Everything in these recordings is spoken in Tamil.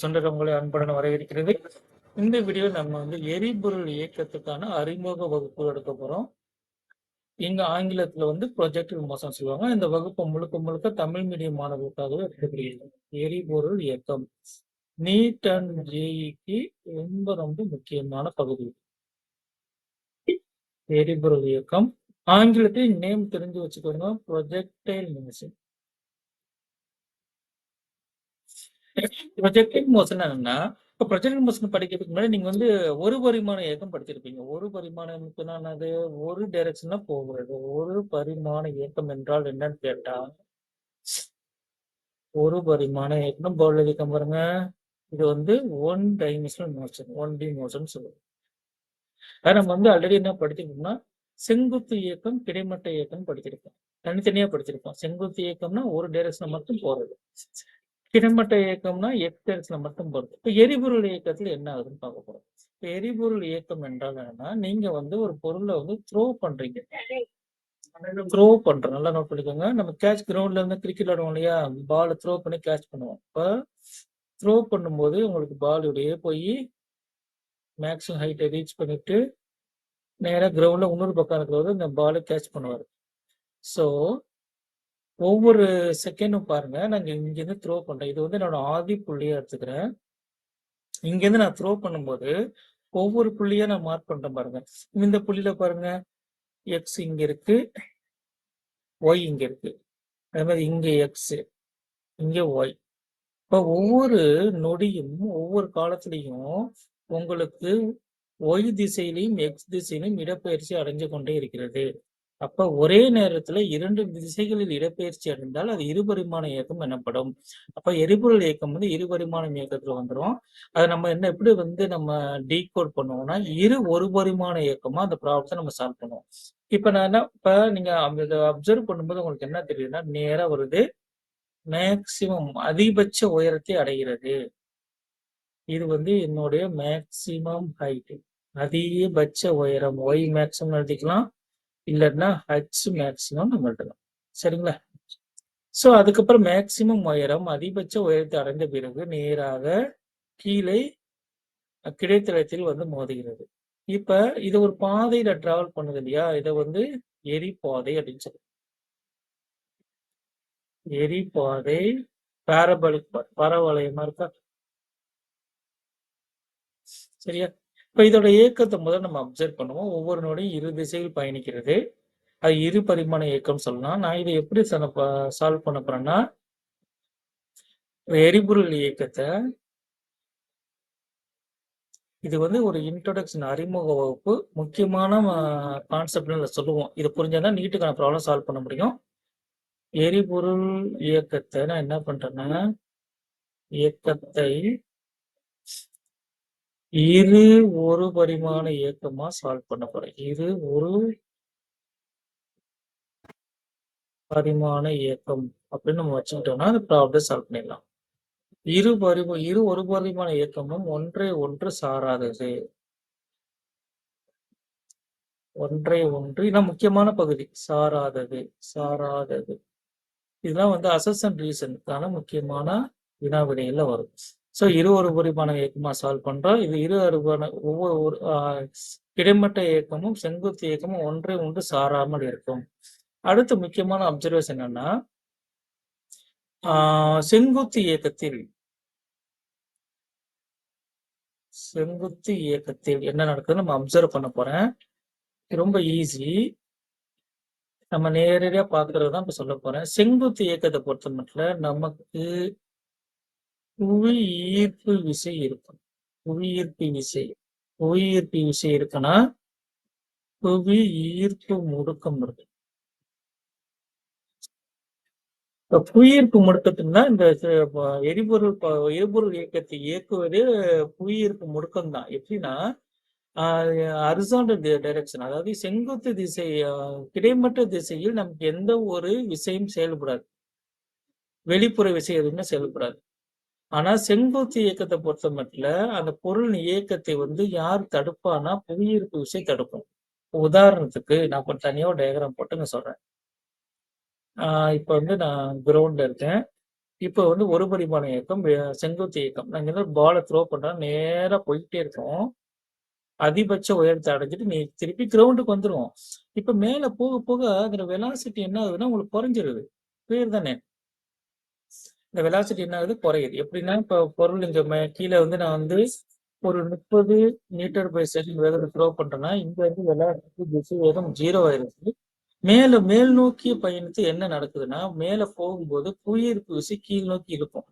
சொந்தர் உங்களை அன்புடன் வரவேற்கிறது. இந்த வீடியோ நம்ம வந்து எரிபொருள் இயக்கத்துக்கான அறிமுக வகுப்பு எடுக்க போறோம். இங்க ஆங்கிலத்துல வந்து ப்ரொஜெக்ட் மோசம் சொல்லுவாங்க. இந்த வகுப்பு முழுக்க முழுக்க தமிழ் மீடியம் மாணவர்களுக்காகவே எடுக்கப்படுகிறது. எரிபொருள் இயக்கம். நீட் அண்ட் ஜேஇக்கு ரொம்ப ரொம்ப முக்கியமான பகுதி. எரிபொருள் இயக்கம். ஆங்கிலத்தை நேம் தெரிஞ்சு வச்சுக்கோங்க. ப்ரொஜெக்டைல் மிஷின் ப்ரொஜெக்டிவ் மோஷன் என்னன்னா இப்போ ப்ரொஜெக்டிவ் மோஷன் படிக்கிறதுக்கு முன்னாடி நீங்க வந்து ஒரு பரிமாண இயக்கம் படிச்சிருப்பீங்க. ஒரு பரிமாண என்னது? ஒரு டைரக்ஷன்ல போகிறது. ஒரு பரிமாண இயக்கம் என்றால் என்னன்னு கேட்டா ஒரு பரிமாண இயக்கம். பவுல் இயக்கம் பாருங்க. இது வந்து one dimensional motion one D motion சொல்லுவோம். அது நம்ம வந்து ஆல்ரெடி என்ன படிச்சிருக்கோம்னா செங்குத்து இயக்கம் கிடைமட்ட இயக்கம் படிச்சிருக்கோம். தனித்தனியா படிச்சிருக்கோம். செங்குத்து இயக்கம்னா ஒரு டைரக்ஷன் மட்டும் போறது. கிடைமட்ட இயக்கம்னா எக்ஸ்டென்ஸ்ல மட்டும் போறது இப்போ எரிபொருள் இயக்கத்துல என்ன ஆகுதுன்னு பார்க்க போறோம். இப்போ எரிபொருள் இயக்கம் என்றால் என்னன்னா நீங்க வந்து ஒரு பொருளை வந்து த்ரோ பண்றீங்க. த்ரோ பண்றோம் நல்லா நோட் பண்ணிக்கோங்க. நம்ம கேட்ச் கிரவுண்ட்ல இருந்து கிரிக்கெட் ஆடுவோம் இல்லையா? பால் த்ரோ பண்ணி கேட்ச் பண்ணுவோம். இப்போ த்ரோ பண்ணும்போது உங்களுக்கு பால் இப்படியே போய் மேக்ஸிமம் ஹைட்டை ரீச் பண்ணிட்டு நேராக கிரவுண்ட்ல இன்னொரு பக்கம் இருக்கிறவர் இந்த பாலை கேட்ச் பண்ணுவார். ஸோ ஒவ்வொரு செகண்டும் பாருங்க. நாங்க இங்கிருந்து த்ரோ பண்றோம். இது வந்து என்னோட ஆதி புள்ளியா எடுத்துக்கிறேன். இங்கிருந்து நான் த்ரோ பண்ணும்போது ஒவ்வொரு புள்ளியா நான் மார்க் பண்றேன் பாருங்க. இந்த புள்ளியில பாருங்க. எக்ஸ் இங்க இருக்கு. ஒய் இங்க இருக்கு. அதே மாதிரி இங்க எக்ஸ் இங்க ஒய் இப்ப ஒவ்வொரு நொடியும் ஒவ்வொரு காலத்திலையும் உங்களுக்கு ஒய் திசையிலையும் எக்ஸ் திசையிலையும் இடப்பெயர்ச்சி அடைஞ்சு கொண்டே இருக்கிறது. அப்ப ஒரே நேரத்துல இரண்டு திசைகளில் இடப்பெயர்ச்சி அடைந்தால் அது இருபரிமாண இயக்கம் எனப்படும். அப்ப எரிபொருள் இயக்கம் வந்து இருபரிமாணம் இயக்கத்துல வந்துடும் அதை நம்ம என்ன எப்படி வந்து நம்ம டீகோட் பண்ணுவோம்னா இரு ஒரு பரிமாண இயக்கமா அந்த ப்ராப்ளத்தை நம்ம சால்வ் பண்ணுவோம். இப்ப நான் என்ன இப்ப நீங்க இதை அப்சர்வ் பண்ணும்போது உங்களுக்கு என்ன தெரியுதுன்னா நேரா வருது மேக்சிமம் அதிகபட்ச உயரத்தை அடைகிறது. இது வந்து என்னுடைய மேக்சிமம் ஹைட் அதிகபட்ச உயரம் ஒய் மேக்சிமம் எழுதிக்கலாம். இல்லைன்னா ஹச் மேக்சிமம் நம்மள்ட்ட தான். சரிங்களா? ஸோ அதுக்கப்புறம் மேக்சிமம் உயரம் அதிகபட்ச உயரத்தை அடைந்த பிறகு நேராக கீழே கிடைத்தளத்தில் வந்து மோதுகிறது. இப்ப இது ஒரு பாதையில டிராவல் பண்ணுது இல்லையா? இதை வந்து எரிப்பாதை அப்படின்னு சொல்லுவோம். எரிப்பாதை பாரபலிக் பரவளையமா இருக்கா? சரியா? இப்ப இதோட இயக்கத்தை முதல் நம்ம அப்சர்வ் பண்ணுவோம். ஒவ்வொரு நோடையும் இரு திசையில் பயணிக்கிறது. அது இரு பரிமாண இயக்கம் சொல்லலாம். நான் இதை எப்படி சால்வ் பண்ண போறேன்னா எரிபொருள் இயக்கத்தை இது வந்து ஒரு இன்ட்ரோடக்ஷன் அறிமுக வகுப்பு முக்கியமான கான்செப்ட்ல சொல்லுவோம். இது புரிஞ்சாதான் நீட்டுக்கான ப்ராப்ளம் சால்வ் பண்ண முடியும். எரிபொருள் இயக்கத்தை நான் என்ன பண்றேன்னா இயக்கத்தை இரு ஒரு பரிமாண இயக்கமா சால்வ் பண்ண போறேன். இரு ஒரு பரிமாண இயக்கம் அப்படின்னு நம்ம வச்சுக்கிட்டோம்னா அந்த ப்ராப்ளம் சால்வ் பண்ணிடலாம். இரு பரிம இரு ஒரு பரிமாண இயக்கமும் ஒன்றை ஒன்று சாராதது. ஒன்றை ஒன்று இதான் முக்கியமான பகுதி. சாராதது சாராதது. இதெல்லாம் வந்து அசசன் ரீசனுக்கான முக்கியமான வினாவிடையில வரும். ஸோ இரு ஒரு பரிமாண இயக்கமா சால்வ் பண்றோம். இது இரு அறுபான ஒவ்வொரு கிடைமட்ட இயக்கமும் செங்குத்து இயக்கமும் ஒன்றை ஒன்று சாராமல் இருக்கும். அடுத்த முக்கியமான அப்சர்வேஷன் என்னன்னா செங்குத்து இயக்கத்தில் செங்குத்து இயக்கத்தில் என்ன நடக்குதுன்னு நம்ம அப்சர்வ் பண்ண போறேன். ரொம்ப ஈஸி நம்ம நேரடியா பாக்குறது தான் இப்ப சொல்ல போறேன். செங்குத்து இயக்கத்தை பொறுத்த மட்டும் நமக்கு புவி ஈர்ப்பு விசை இருக்கும். புவி ஈர்ப்பு விசை. புவி ஈர்ப்பு விசை இருக்குன்னா புவி ஈர்ப்பு முடுக்கம் இருக்கு இப்ப புவியீர்ப்பு முடுக்கத்துனா இந்த எரிபொருள் எரிபொருள் இயக்கத்தை இயக்குவது புவியீர்ப்பு முடுக்கம் தான். எப்படின்னா அரிசாண்டல் டைரக்ஷன் அதாவது செங்குத்து திசை கிடைமட்ட திசையில் நமக்கு எந்த ஒரு விசையும் செயல்படாது. வெளிப்புற விசை எதுவுமே செயல்படாது. ஆனா செங்குத்து இயக்கத்தை பொறுத்த மட்டும் அந்த பொருள் இயக்கத்தை வந்து யார் தடுப்பானா புவியீர்ப்பு விசை தடுக்கும். உதாரணத்துக்கு நான் இப்போ தனியாக டயக்ராம் போட்டு நான் சொல்றேன். ஆஹ் இப்ப வந்து நான் கிரவுண்ட்ல இருக்கேன். இப்போ வந்து ஒரு பரிமாண இயக்கம் செங்குத்து இயக்கம். நாங்கள் இருந்து பாலை த்ரோ பண்றோம். நேரா போயிட்டே இருக்கோம். அதிகபட்ச உயரத்தை அடைஞ்சிட்டு நீ திருப்பி கிரவுண்டுக்கு வந்துடுவோம் இப்ப மேல போக போக அதோட வெலாசிட்டி என்ன ஆகுதுன்னா உங்களுக்கு குறைஞ்சிருது. பேர் தானே? இந்த வெலாசிட்டி என்ன ஆகுது குறையுது. எப்படின்னா இப்போ பொருள் இங்க மே- கீழே வந்து நான் வந்து ஒரு முப்பது மீட்டர் பை செகண்ட் வேகத்தை த்ரோ பண்றேன்னா இங்க வந்து வெலாசிட்டி திசை வேகம் ஜீரோ ஆயிருச்சு மேல மேல் நோக்கிய பயணித்து என்ன நடக்குதுன்னா மேல போகும்போது புவியீர்ப்பு விசை கீழ் நோக்கி இருக்கும்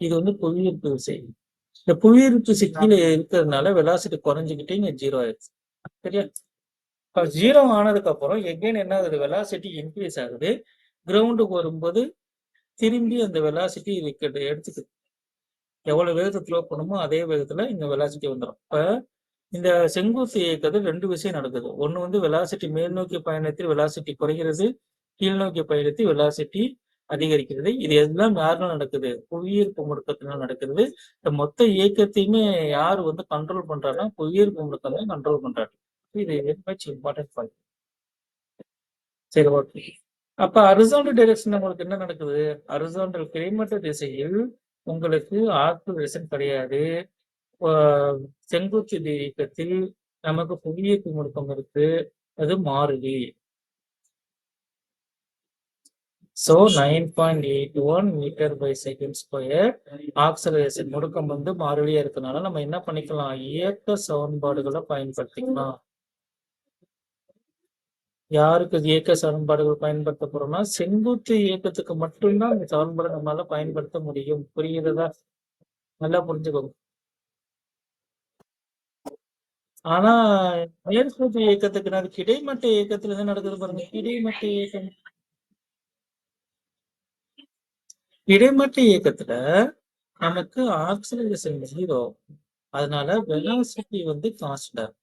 இது வந்து புவியீர்ப்பு விசை. இந்த புவியீர்ப்பு விசை கீழே இருக்கிறதுனால வெலாசிட்டி குறைஞ்சிக்கிட்டே இங்க ஜீரோ ஆயிடுச்சு. சரியா? இப்ப ஜீரோ ஆனதுக்கு அப்புறம் எகைன் என்ன ஆகுது வெலாசிட்டி இன்க்ரீஸ் ஆகுது கிரவுண்டுக்கு வரும்போது திரும்பி அந்த வெலாசிட்டி இதுக்கு எடுத்துக்குது எவ்வளவு வேகத்தை த்ரோ பண்ணுமோ அதே வேகத்துல இங்க வெலாசிட்டி வந்துடும் இப்ப இந்த செங்குத்து இயக்கத்தில் ரெண்டு விஷயம் நடக்குது. ஒண்ணு வந்து வெலாசிட்டி மேல் நோக்கி பயணத்தில் வெலாசிட்டி குறைகிறது கீழ் நோக்கி பயணத்தில் வெலாசிட்டி அதிகரிக்கிறது. இது எல்லாம் யாருனால நடக்குது? புவியீர்ப்பு முடுக்கத்தினால நடக்கிறது இந்த மொத்த இயக்கத்தையுமே யார் வந்து கண்ட்ரோல் பண்றாருன்னா புவியீர்ப்பு முடுக்கம் தான் கண்ட்ரோல் பண்றாரு இது மச் இம்பார்ட்டன்ட் பாயிண்ட் சரி ஓகே அப்ப அரிசாண்டல் டைரக்ஷன் உங்களுக்கு என்ன நடக்குது? அரிசாண்டல் கிடைமட்ட திசையில் உங்களுக்கு ஆக்சிலரேஷன் கிடையாது. ஆஹ் செங்குத்து இயக்கத்தில் நமக்கு புவியீர்ப்பு முடுக்கம் இருக்கு. அது மாறுதி so nine point eight one metre per second square acceleration முடுக்கம் வந்து மாறிலியா இருக்கனால நம்ம என்ன பண்ணிக்கலாம்? இயக்க சமன்பாடுகளை பயன்படுத்திக்கலாம். யாருக்கு இயக்க சமன்பாடுகள் பயன்படுத்த போறோம்னா செங்குத்து இயக்கத்துக்கு மட்டும்தான் இந்த சமன்பாடு நம்மளால பயன்படுத்த முடியும். புரியுறதா நல்லா புரிஞ்சுக்கோங்க. ஆனா மேற்கூட்டு இயக்கத்துக்கு நான் கிடைமட்ட இயக்கத்துல என்ன நடக்குது பாருங்க. கிடைமட்ட இயக்கம். கிடைமட்ட இயக்கத்துல நமக்கு ஆக்சிலேஷன் ஜீரோ அதனால வெலாசிட்டி வந்து கான்ஸ்டன்ட்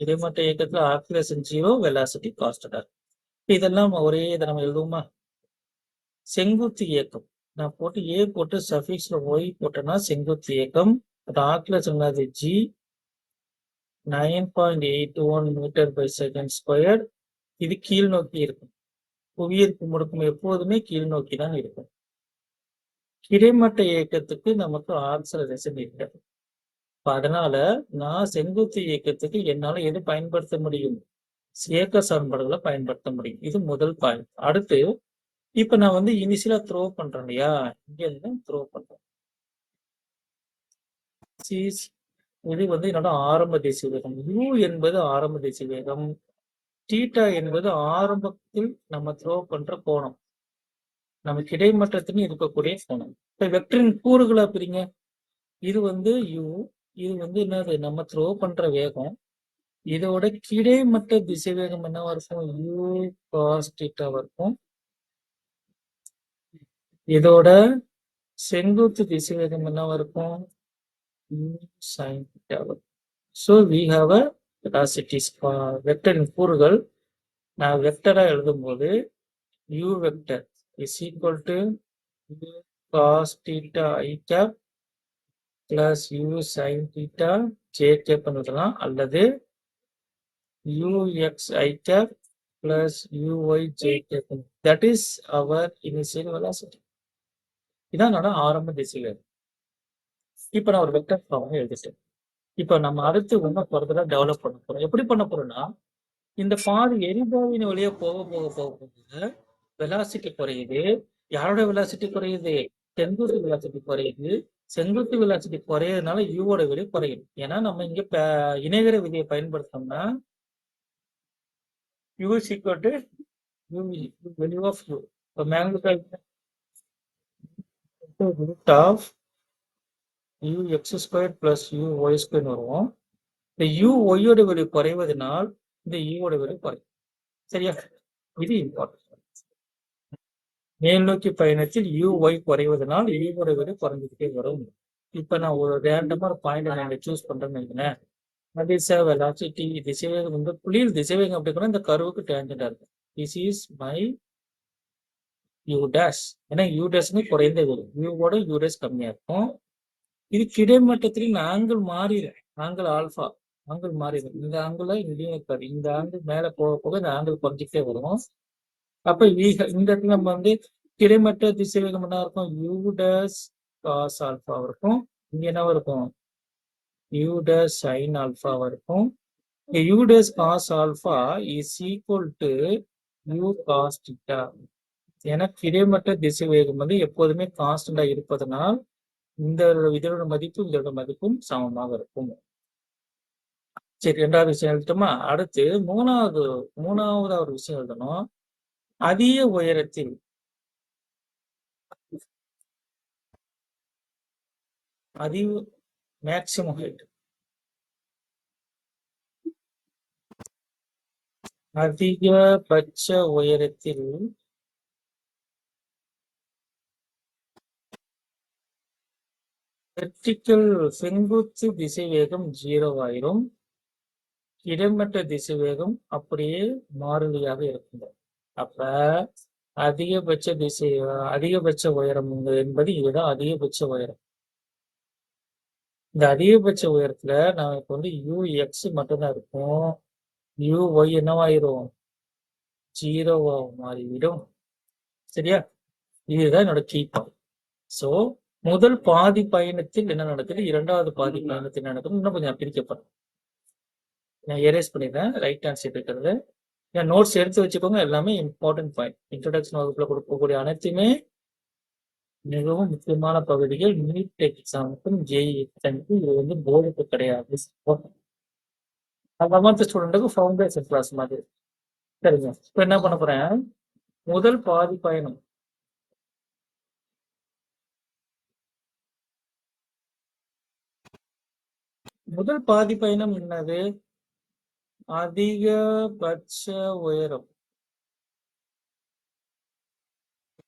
இடைமட்ட இயக்கத்துல ஆக்சிலேஷன் ஜீரோ வெலாசிட்டி கான்ஸ்டன்ட் இதெல்லாம் ஒரே இதை நம்ம எழுதுவோமா? செங்குத்து இயக்கம். நான் போட்டு ஏ போட்டு சஃபிக்ஸ்ல ஒய் போட்டேன்னா செங்குத்து இயக்கம். அது ஆக்சிலேஷன் அது G nine point eight one metre per second square இது கீழ் நோக்கி இருக்கும். புவியீர்ப்பு முடுக்கம் எப்போதுமே கீழ் நோக்கி தான் இருக்கும். கிடைமட்ட இயக்கத்துக்கு நமக்கு ஆக்சலரேஷன் இருக்காது அதனால நான் செங்குத்து இயக்கத்துக்கு என்னால எது பயன்படுத்த முடியும்? இயக்க சமன்பாடுகளை பயன்படுத்த முடியும். இது முதல் பாயிண்ட் அடுத்து இப்ப நான் வந்து இனிஷியலா த்ரோ பண்றேன் இல்லையா? இங்க இருந்து த்ரோ பண்றேன். இது வந்து என்னோட ஆரம்ப தேசிய வேகம் u என்பது ஆரம்ப தேசிய வேகம் டீட்டா என்பது ஆரம்பத்தில் நம்ம த்ரோ பண்ற கோணம். நம்ம கிடைமட்டத்திலும் இருக்கக்கூடிய கோணம். இப்ப வெக்டரின் கூறுகளா பிரிங்க இது வந்து u இது வந்து என்னது நம்ம த்ரோ பண்ற வேகம். இதோட கிடைமட்ட திசை வேகம் என்னவா இருக்கும்? யூ cos இருக்கும். இதோட செங்குத்து திசை வேகம் என்னவா இருக்கும்? u sin so we have a velocity வெக்டரின் கூறுகள். நான் வெக்டரா எழுதும்போது u vector is equal to u cos theta i cap plus U sine theta J cap எழுதலாம் அல்லது ux i cap plus uy j cap that is our initial velocity. இதான் என்னோட ஆரம்ப திசைகள் இப்போ நான் ஒரு வெக்டர் ஃபார்ம் எழுதிட்டேன். இப்போ நம்ம அடுத்து இன்னும் ஃபர்தரா டெவலப் பண்ண போறோம். எப்படி பண்ண போறோம்னா இந்த பாதி எரிபாவின் வழியா போக போக போக போக வெலாசிட்டி குறையுது. யாரோட வெலாசிட்டி குறையுது? செங்குத்து வெலாசிட்டி குறையுது. செங்குத்து வெலாசிட்டி குறையிறதுனால யூவோட விலை குறையும். ஏன்னா நம்ம இங்க ப- இணைகர விதியை பயன்படுத்தோம்னா U squared equal to of U இப்போ magnetic root of U X square plus U Y வருவோம். இந்த யூ ஒய்யோட விலை குறைவதனால் இந்த யூவோட விலை குறையும். சரியா? இது இம்பார்ட்டன்ட் மேல் நோக்கி பயணத்தில் யூ ஒய் குறைவதனால் யூ விலை குறைஞ்சிக்கிட்டே வரும். இப்ப நான் ஒரு ரேண்டமா ஒரு பாயிண்ட் நான் சூஸ் பண்றேன்னு வைக்கிறேன் திசை வெலாசிட்டி திசைவேகம் வந்து புள்ளியில் திசைவேகம் அப்படி கூட இந்த கருவுக்கு டேஞ்சண்டா இருக்கும் this is my U dash ஏன்னா யூ டேஷ்னு குறைந்த வரும். யூவோட யூ டேஷ் கம்மியா இருக்கும். இது கிடைமட்டத்தில் இந்த ஆங்கிள் மாறிடும் ஆங்கிள் ஆல்ஃபா ஆங்கிள் மாறிடும் இந்த ஆங்கிள் இங்கேயும் இருக்காது. இந்த ஆங்கிள் மேலே போக போக இந்த ஆங்கிள் குறைஞ்சிக்கிட்டே வரும். அப்ப இந்த இடத்துல நம்ம வந்து கிடைமட்ட திசைவேகம் என்ன இருக்கும். யூடஸ் காஸ் ஆல்பா இருக்கும். இங்க என்னவா இருக்கும்? யூடஸ் சைன் ஆல்ஃபாவா இருக்கும். U dash cos alpha is equal to U cos theta ஏன்னா கிடைமட்ட திசை வேகம் வந்து எப்போதுமே கான்ஸ்டண்டா இருப்பதனால் இந்த இதோட மதிப்பு இதோட மதிப்பும் சமமாக இருக்கும். சரி ரெண்டாவது விஷயம் எழுதுமா அடுத்து மூணாவது மூணாவது ஒரு விஷயம் எழுதணும். அதிக உயரத்தில். அதிக மேக்சிமம் ஹைட் அதிகபட்ச உயரத்தில். வெர்டிக்கல் செங்குத்து திசைவேகம் ஜீரோ ஆயிரும். கிடைமட்ட திசைவேகம் அப்படியே மாறிலியாக இருக்கும். அப்ப அதிகபட்ச திசை அதிகபட்ச உயரம் என்பது இதுதான் அதிகபட்ச உயரம். இந்த அதிகபட்ச உயரத்துல நமக்கு வந்து யூ எக்ஸ் மட்டும்தான் இருக்கும். யூ ஒய் என்னவாயிரும்? ஜீரோவா மாறிவிடும். சரியா? இதுதான் என்னோட கீ பாயிண்ட் ஸோ முதல் பாதி பயணத்தில் என்ன நடக்குது? இரண்டாவது பாதி பயணத்தில் என்ன நடக்குது? இன்னும் கொஞ்சம் பிரிக்கப்படும் நான் எரேஸ் பண்ணிடுறேன். ரைட் ஹேண்ட் சைட் இருக்கிறது ஏன்னா நோட்ஸ் எடுத்து வச்சுக்கோங்க. எல்லாமே இம்பார்ட்டன்ட் பாயிண்ட் இன்ட்ரடக்ஷன் வகுப்புல கொடுக்கக்கூடிய அனைத்துமே மிகவும் முக்கியமான பகுதிகள். நீட் எக்ஸாமுக்கும் ஜேஇ எக்ஸாமுக்கும் இது வந்து போர்டுக்கு கிடையாது. லெவன்த் ஸ்டூடெண்ட்டுக்கு ஃபவுண்டேஷன் கிளாஸ் மாதிரி. சரிங்க. இப்போ என்ன பண்ண போறேன்? முதல் பாதி பயணம். முதல் பாதி பயணம் என்னது? அதிகபட்ச உயரம்.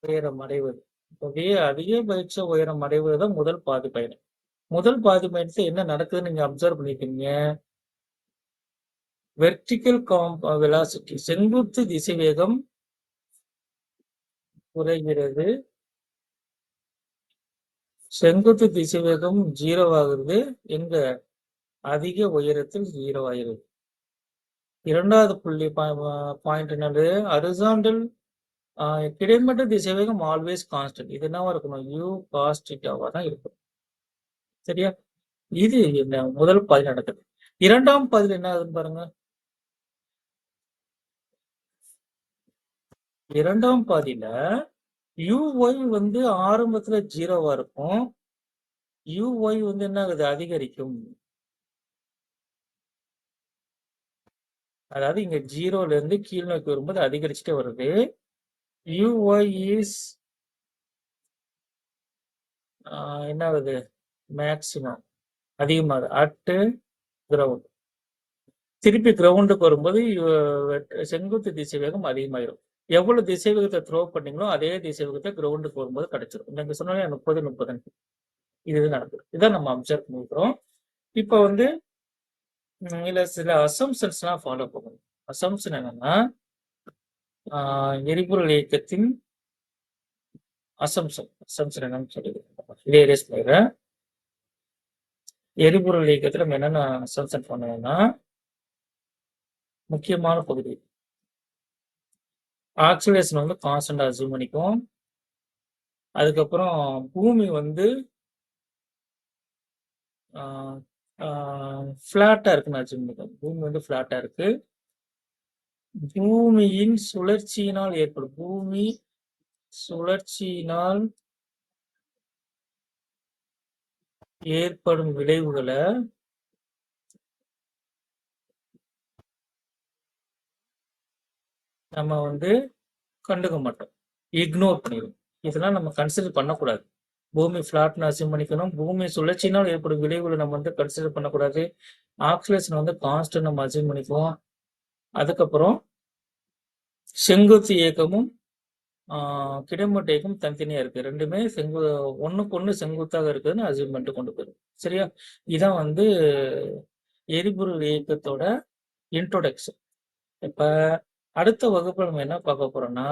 உயரம் அடைவது. அதே அதிகபட்ச உயரம் அடைவதுதான் முதல் பாதி பயணம் முதல் பாதி பயணத்தை என்ன நடக்குதுன்னு நீங்க அப்சர்வ் பண்ணிருக்கீங்க வெர்டிக்கல் காம் வெலாசிட்டி செங்குத்து திசைவேகம் குறைகிறது. செங்குத்து திசைவேகம் ஜீரோ ஆகுறது எங்க? அதிக உயரத்தில் ஜீரோ ஆகிறது. இரண்டாவது புள்ளி பாயிண்ட் என்னது? அரிசாண்டல் கிடைமட்ட திசைவேகம் ஆல்வேஸ் கான்ஸ்டன்ட் இது என்னவா இருக்கணும்? யூ காஸ்டிட்டாவா தான் இருக்கும். சரியா? இது என்ன? முதல் பதில் நடக்குது. இரண்டாம் பதில் என்ன ஆகுதுன்னு பாருங்க. இரண்டாம் பாதியில யூஒய் வந்து ஆரம்பத்துல ஜீரோவா இருக்கும். யூஒய் வந்து என்ன ஆகுது? அதிகரிக்கும். அதாவது இங்க ஜீரோல இருந்து கீழ் நோக்கி வரும்போது அதிகரிச்சுட்டே வருது. யூஒய் இஸ் என்ன ஆகுது? மேக்சிமம் அதிகமாகுது. அட்டு கிரவுண்ட் திருப்பி கிரவுண்டுக்கு வரும்போது செங்குத்து திசை வேகம் அதிகமாயிரும். எவ்வளவு திசை வேகத்தை த்ரோ பண்ணீங்களோ அதே திசை வேகத்தை கிரவுண்டுக்கு வரும்போது கிடைச்சிடும் நீங்க சொன்னாலே முப்பது முப்பது. இது நடக்குது. இதான் நம்ம அப்சர்வ் பண்ணிக்கிறோம். இப்போ வந்து இல்லை சில அசம்சன்ஸ்லாம் ஃபாலோ பண்ணணும் அசம்சன் என்னன்னா எரிபொருள் இயக்கத்தின் அசம்சன் அசம்சன் என்னன்னு சொல்லி இதே ரேஸ் எரிபொருள் இயக்கத்தில் நம்ம என்னென்ன அசம்சன் பண்ணணும்னா முக்கியமான பகுதி. ஆக்சிலேஷன் வந்து கான்ஸ்டண்டாக அசூம் பண்ணிக்கும். அதுக்கப்புறம் பூமி வந்து ஃப்ளாட்டாக இருக்குன்னு அசூம் பண்ணிக்கும் பூமி வந்து ஃப்ளாட்டாக இருக்கு. பூமியின் சுழற்சியினால் ஏற்படும். பூமி சுழற்சியினால் ஏற்படும் விளைவுகளை நம்ம வந்து கண்டுக்க மாட்டோம். இக்னோர் பண்ணிடும் இதெல்லாம் நம்ம கன்சிடர் பண்ணக்கூடாது. பூமி ஃபிளாட்னு அசியூம் பண்ணிக்கணும். பூமி சுழற்சினால் ஏற்படும் விளைவுகளை நம்ம வந்து கன்சிடர் பண்ணக்கூடாது. ஆக்சிலேஷன் வந்து கான்ஸ்டன்ட் நம்ம அசியூம் பண்ணிக்குவோம். அதுக்கப்புறம் செங்குத்து இயக்கமும் கிடைமட்ட இயக்கம் தனித்தனியா இருக்கு. ரெண்டுமே செங்கு ஒன்றுக்கு ஒன்று செங்குத்தாக இருக்குதுன்னு அசியூம் பண்ணிட்டு கொண்டு போயிடும் சரியா? இதான் வந்து எரிபொருள் இயக்கத்தோட இன்ட்ரோடக்ஷன் இப்ப அடுத்த வகுப்பு நம்ம என்ன பார்க்க போறோம்னா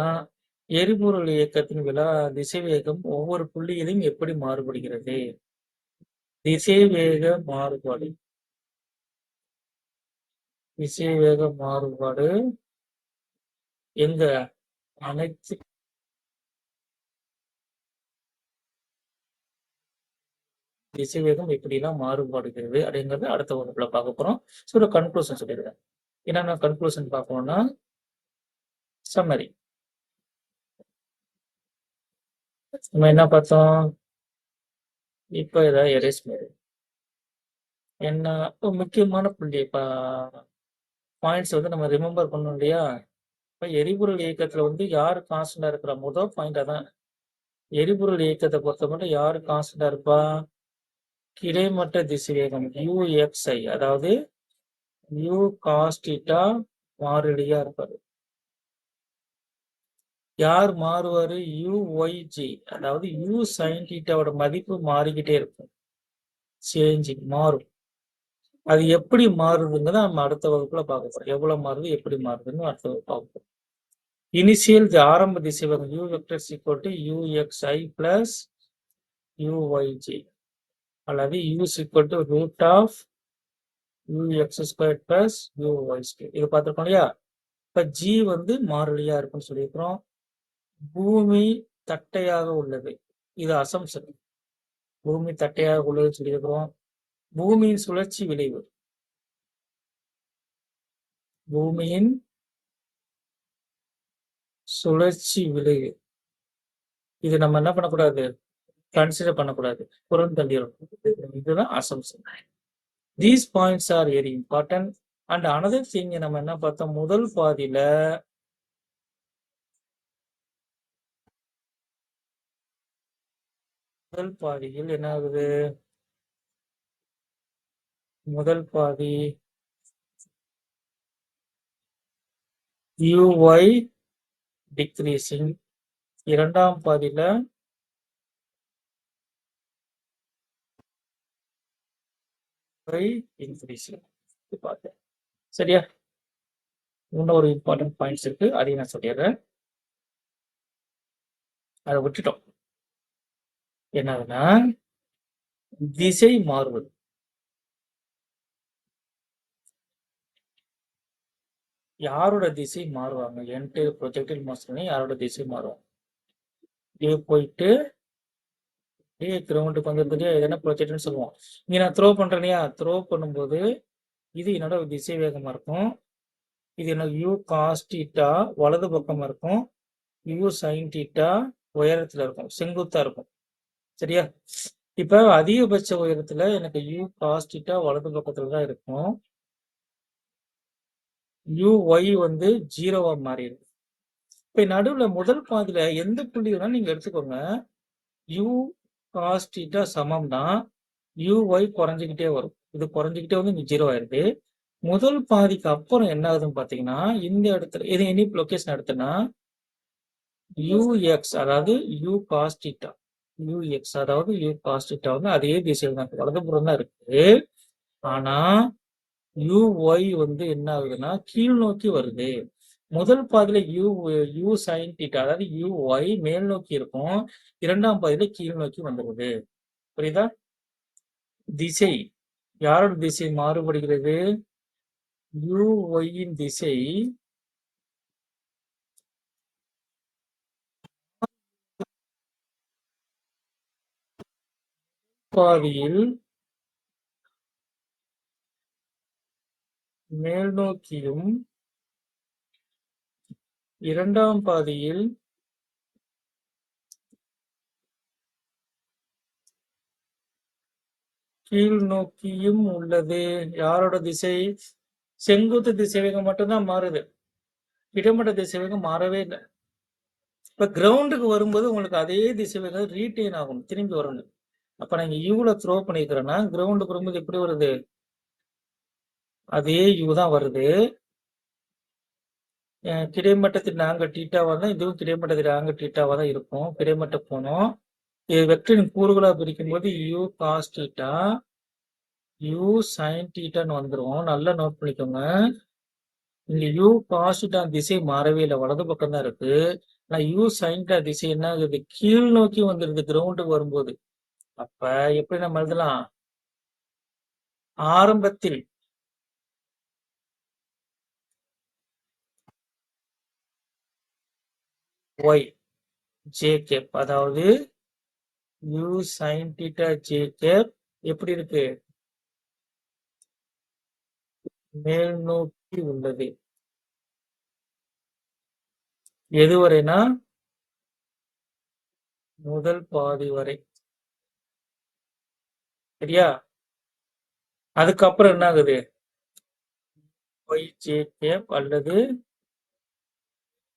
எரிபொருள் இயக்கத்தின் விழா திசைவேகம் ஒவ்வொரு புள்ளியிலும் எப்படி மாறுபடுகிறது? திசைவேக மாறுபாடு. திசைவேக மாறுபாடு எங்க? அனைத்து திசைவேகம் எப்படிலாம் மாறுபாடுகிறது அப்படிங்கிறது அடுத்த வகுப்புல பார்க்க போறோம். ஸோ கன்க்ளூஷன் சொல்லிடுறேன். என்னென்ன கன்க்ளூஷன் பார்க்கணும்னா சம்மரி நம்ம என்ன பார்த்தோம்? இப்போ ஏதாவது எரேஸ் மாரி என்ன? முக்கியமான புள்ளி. இப்போ பாயிண்ட்ஸ் வந்து நம்ம ரிமெம்பர் பண்ணோம் இல்லையா? இப்போ எரிபொருள் இயக்கத்துல வந்து யார் கான்ஸ்டண்டாக இருக்கிற? முதல் பாயிண்ட் அதான். எரிபொருள் இயக்கத்தை பொறுத்த மட்டும் யார் கான்ஸ்டண்டாக இருப்பா? கிடைமட்ட திசைவேகம் யூஎக்ஸ்ஐ அதாவது யூ காஸ்டிட்டா மாறிலியா இருப்பாரு. யார் மாறுவார்? யூஒய்ஜி அதாவது யூ சைன் டீட்டாவோட மதிப்பு மாறிக்கிட்டே இருக்கும். சேஞ்சிங் மாறும். அது எப்படி மாறுதுங்கிறத நம்ம அடுத்த வகுப்புல பார்க்க போறோம். எவ்வளவு மாறுது எப்படி மாறுதுன்னு அடுத்த வகுப்பு பார்க்க போறோம். இனிஷியல் ஆரம்ப திசைவேகம் U vector equal to U X I plus U Y J அல்லது U equal to root of U X square plus U Y square இது பார்த்துருக்கோம் இல்லையா? இப்போ ஜி வந்து மாறிலியா இருக்குன்னு சொல்லியிருக்கிறோம். பூமி தட்டையாக உள்ளது. இது அசம்சன். பூமி தட்டையாக உள்ளது சொல்லியிருக்கிறோம். பூமியின் சுழற்சி விளைவு. பூமியின் சுழற்சி விளைவு. இது நம்ம என்ன பண்ணக்கூடாது? கன்சிடர் பண்ணக்கூடாது. புறந்தள்ளிடணும். இதுதான் assumption these points are very important and another thing நம்ம என்ன பார்த்தோம்? முதல் பாதியில முதல் பாதியில் என்ன ஆகுது முதல் பாதி. யூஒய் டிக்ரீசிங் இரண்டாம் பாதியில இன்க்ரீசிங் பார்த்தேன். சரியா? இன்னும் ஒரு இம்பார்ட்டன்ட் பாயிண்ட்ஸ் இருக்கு. அதையும் நான் சொல்லிடுறேன். அதை விட்டுட்டோம். என்னதுன்னா திசை மாறுவது. யாரோட திசை மாறுவாங்க? என்ட்டு ப்ரொஜெக்டில் மாஸ்டர்னே யாரோட திசை மாறுவாங்க? இதே போயிட்டு இதே கிரவுண்டுக்கு வந்துருக்குது எதனா ப்ரொஜெக்ட்னு சொல்லுவோம். இங்க நான் த்ரோ பண்றேனையா த்ரோ பண்ணும்போது இது என்னோட திசை வேகமா இருக்கும். இது என்ன யூ காஸ் டீட்டா வலது பக்கமா இருக்கும். யூ சைன் டீட்டா உயரத்துல இருக்கும். செங்குத்தா இருக்கும். சரியா? இப்ப அதிகபட்ச உயரத்துல எனக்கு யூ காஸ்டிட்டா வலது பக்கத்துல தான் இருக்கும். யூ ஒய் வந்து ஜீரோவா மாறிடும் இப்ப நடுவுல முதல் பாதியில எந்த புள்ளி வேணாலும் நீங்க எடுத்துக்கோங்க. யூ காஸ்டிட்டா சமம்னா யூ ஒய் குறைஞ்சிக்கிட்டே வரும். இது குறைஞ்சிக்கிட்டே வந்து இங்க ஜீரோ ஆயிருது முதல் பாதிக்கு அப்புறம் என்ன ஆகுதுன்னு பாத்தீங்கன்னா இந்த இடத்துல இது எனி லொகேஷன் எடுத்தனா யூஎக்ஸ் அதாவது U cos theta U X அதாவது யூ காஸ் வந்து அதே திசையில் தான் வலதுபுறம் தான் இருக்கு. ஆனா யூஒய் வந்து என்ன ஆகுதுன்னா கீழ் நோக்கி வருது. முதல் பாதியில யூ யூ சைன் டீட்டா அதாவது யூ ஒய் மேல் நோக்கி இருக்கும். இரண்டாம் பாதியில கீழ் நோக்கி வந்துடுது புரியுதா? திசை. யாரோட திசை மாறுபடுகிறது? யூ ஒய்யின் திசை பாதியில் மேல் நோக்கியும் இரண்டாம் பாதியில் கீழ் நோக்கியும் உள்ளது. யாரோட திசை? செங்குத்து திசைவேகம் மட்டும்தான் மாறுது. கிடைமட்ட திசைவேகம் மாறவே இல்லை. இப்ப கிரவுண்டுக்கு வரும்போது உங்களுக்கு அதே திசைவேகம் ரீட்டைன் ஆகும். திரும்பி வரணும் அப்ப நான் இங்க யூல த்ரோ பண்ணிக்கிறேன்னா கிரவுண்டுக்கு வரும்போது எப்படி வருது? அதே யூ தான் வருது. கிடைமட்டத்தில் நாங்க டீட்டாவா தான் இதுவும் கிடைமட்டத்தில் நாங்க டீட்டாவா தான் இருக்கும். கிடைமட்ட போனோம். இது வெக்டரின் கூறுகளா பிரிக்கும் போது U cos theta U sine டீட்டான்னு வந்துடும் நல்லா நோட் பண்ணிக்கோங்க. இங்க யூ காஸ் டீட்டா திசை மாறவே இல்லை. வலது பக்கம் தான் இருக்கு. ஆனா யூ சைன் டீட்டா திசை என்ன ஆகுது? கீழ் நோக்கி வந்துருது கிரவுண்டுக்கு வரும்போது. அப்ப எப்படி நம்ம எழுதலாம்? ஆரம்பத்தில் ஒய் ஜே கேப் அதாவது U sine theta J cap எப்படி இருக்கு? மேல் நோக்கி உள்ளது. எதுவரைனா முதல் பாதி வரை. சரியா? அதுக்கப்புறம் என்ன ஆகுது ஒய் ஜே கேப் அல்லது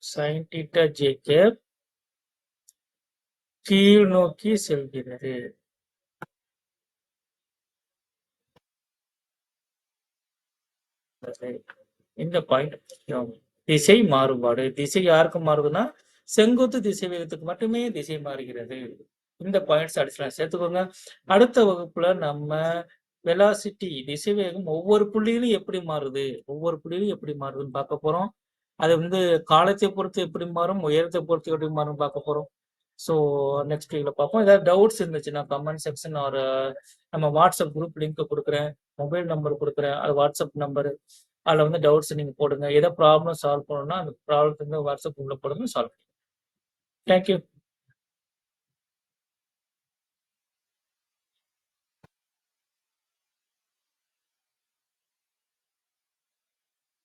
சைன் டீட்டா ஜே கேப் கீழ் நோக்கி செல்கிறது. இந்த பாயிண்ட் முக்கியம் திசை மாறுபாடு. திசை யாருக்கு மாறுதுன்னா செங்குத்து திசை வேகத்துக்கு மட்டுமே திசை மாறுகிறது. இந்த பாயிண்ட்ஸ் அடிச்சுலாம் சேர்த்துக்கோங்க. அடுத்த வகுப்புல நம்ம வெலாசிட்டி திசைவேகம் ஒவ்வொரு புள்ளியிலும் எப்படி மாறுது? ஒவ்வொரு புள்ளியிலும் எப்படி மாறுதுன்னு பார்க்க போறோம். அது வந்து காலத்தை பொறுத்து எப்படி மாறும்? உயரத்தை பொறுத்து எப்படி மாறும் பார்க்க போறோம். ஸோ நெக்ஸ்ட் வீக்ல பார்ப்போம். ஏதாவது டவுட்ஸ் இருந்துச்சுன்னா கமெண்ட் செக்ஷன் ஒரு நம்ம வாட்ஸ்அப் குரூப் லிங்க் கொடுக்குறேன். மொபைல் நம்பர் கொடுக்குறேன். அது வாட்ஸ்அப் நம்பர் அதில் வந்து டவுட்ஸ் நீங்கள் போடுங்க. எதை ப்ராப்ளம் சால்வ் பண்ணணும்னா அந்த ப்ராப்ளத்துக்கு வாட்ஸ்அப் உள்ள போடுங்க சால்வ் பண்ணுங்க தேங்க்யூ